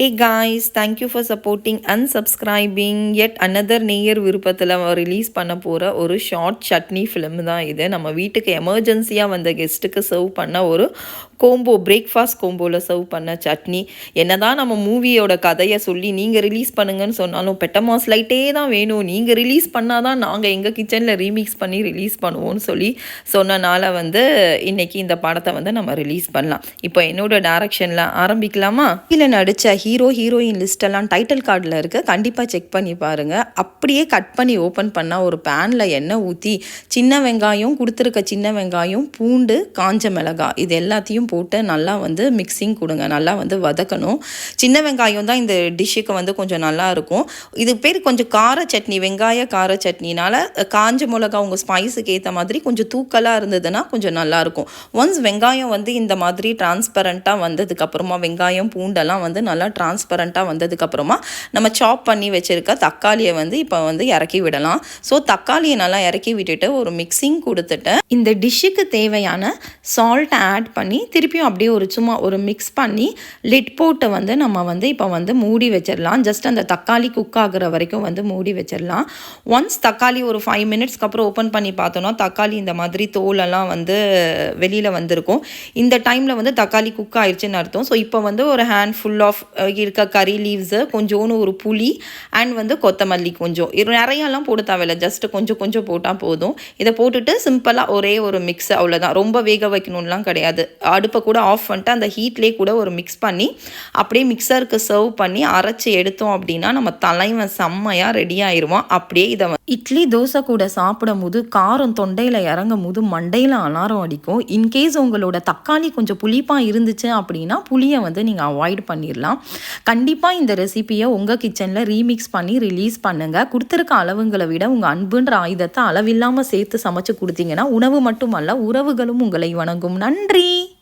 Hey guys thank you for supporting and subscribing at another நேயர் விருப்பத்தில் release பண்ண போகிற ஒரு ஷார்ட் சட்னி ஃபிலிம் தான் இது. நம்ம வீட்டுக்கு எமர்ஜென்சியாக வந்த கெஸ்ட்டுக்கு சர்வ் பண்ண ஒரு கோம்போ பிரேக்ஃபாஸ்ட் கோம்போவில் சர்வ் பண்ண சட்னி. என்னதான் நம்ம மூவியோட கதையை சொல்லி நீங்கள் ரிலீஸ் பண்ணுங்கன்னு சொன்னாலும் பெட்டமாஸ் லைட்டே தான் வேணும். நீங்கள் ரிலீஸ் பண்ணால் தான் நாங்கள் எங்கள் கிச்சனில் ரீமிக்ஸ் பண்ணி ரிலீஸ் பண்ணுவோம்னு சொல்லி சொன்னனால வந்து இன்றைக்கி இந்த படத்தை வந்து நம்ம ரிலீஸ் பண்ணலாம். இப்போ என்னோட டேரக்ஷனில் ஆரம்பிக்கலாமா? இல்லை நடித்த ஹீரோ ஹீரோயின் லிஸ்டெல்லாம் டைட்டில் கார்டில் இருக்குது கண்டிப்பாக செக் பண்ணி பாருங்கள் அப்படியே கட் பண்ணி ஓப்பன் பண்ணால் ஒரு பேனில் எண்ணெய் ஊற்றி சின்ன வெங்காயம் கொடுத்துருக்க சின்ன வெங்காயம் பூண்டு காஞ்ச மிளகாய் இது எல்லாத்தையும் போட்டு நல்லா வந்து மிக்சிங் கொடுங்க. நல்லா வந்து வதக்கணும். சின்ன வெங்காயம் தான் இந்த டிஷ்ஷுக்கு வந்து கொஞ்சம் நல்லா இருக்கும். இது பேர் கொஞ்சம் கார சட்னி வெங்காய கார சட்னினால காஞ்ச மிளகா உங்கள் ஸ்பைஸுக்கு ஏற்ற மாதிரி கொஞ்சம் தூக்கலாக இருந்ததுன்னா கொஞ்சம் நல்லாயிருக்கும் ஒன்ஸ் வெங்காயம் வந்து இந்த மாதிரி டிரான்ஸ்பரண்ட்டாக வந்ததுக்கப்புறமா வெங்காயம் பூண்டெல்லாம் வந்து நல்லா டிரான்ஸ்பரண்ட்டாக வந்ததுக்கப்புறமா நம்ம சாப் பண்ணி வச்சுருக்க தக்காளியை வந்து இப்போ வந்து இறக்கி விடலாம். ஸோ தக்காளியை நல்லா இறக்கி விட்டுட்டு ஒரு மிக்சிங் கொடுத்துட்டு இந்த டிஷ்ஷுக்கு தேவையான சால்ட்டை ஆட் பண்ணி திருப்பியும் அப்படியே ஒரு சும்மா ஒரு மிக்ஸ் பண்ணி லிட் போட்டு வந்து நம்ம வந்து இப்போ வந்து மூடி வச்சிடலாம் ஜஸ்ட் அந்த தக்காளி குக் ஆகுற வரைக்கும் வந்து மூடி வச்சிடலாம் ஒன்ஸ் தக்காளி ஒரு ஃபைவ் மினிட்ஸ்க்கு அப்புறம் ஓப்பன் பண்ணி பார்த்தோன்னா தக்காளி இந்த மாதிரி தோலெல்லாம் வந்து வெளியில் வந்திருக்கும். இந்த டைமில் வந்து தக்காளி குக் ஆயிடுச்சுன்னு அர்த்தம். ஸோ இப்போ வந்து ஒரு ஹேண்ட் ஃபுல் ஆஃப் இருக்க கறி லீவ்ஸு கொஞ்சோன்னு ஒரு புளி அண்ட் வந்து கொத்தமல்லி கொஞ்சம். இது நிறையெல்லாம் போட தேவையில்ல. ஜஸ்ட் கொஞ்சம் கொஞ்சம் போட்டால் போதும். இதை போட்டுட்டு சிம்பிளாக ஒரே ஒரு மிக்ஸ் அவ்வளோதான் ரொம்ப வேக வைக்கணும்லாம் கிடையாது. அடுப்பை கூட ஆஃப் பண்ணிட்டு அந்த ஹீட்லேயே கூட ஒரு மிக்ஸ் பண்ணி அப்படியே மிக்சருக்கு சர்வ் பண்ணி அரைச்சி எடுத்தோம் அப்படின்னா நம்ம தலைவன் செம்மையாக ரெடி ஆயிடுவான் அப்படியே இதை இட்லி தோசை கூட சாப்பிடும் போது காரம் தொண்டையில் இறங்கும் போது மண்டையில் அலாரம் அடிக்கும். இன்கேஸ் உங்களோட தக்காளி கொஞ்சம் புளிப்பாக இருந்துச்சு அப்படின்னா புளியை வந்து நீங்கள் அவாய்ட் பண்ணிடலாம். கண்டிப்பாக இந்த ரெசிபியை உங்கள் கிச்சனில் ரீமிக்ஸ் பண்ணி ரிலீஸ் பண்ணுங்கள் கொடுத்துருக்க அளவுங்களை விட உங்கள் அன்புன்ற ஆயுதத்தை அளவில்லாமல் சேர்த்து சமைச்சு கொடுத்தீங்கன்னா உணவு மட்டுமல்ல உறவுகளும் உங்களை வணங்கும். நன்றி!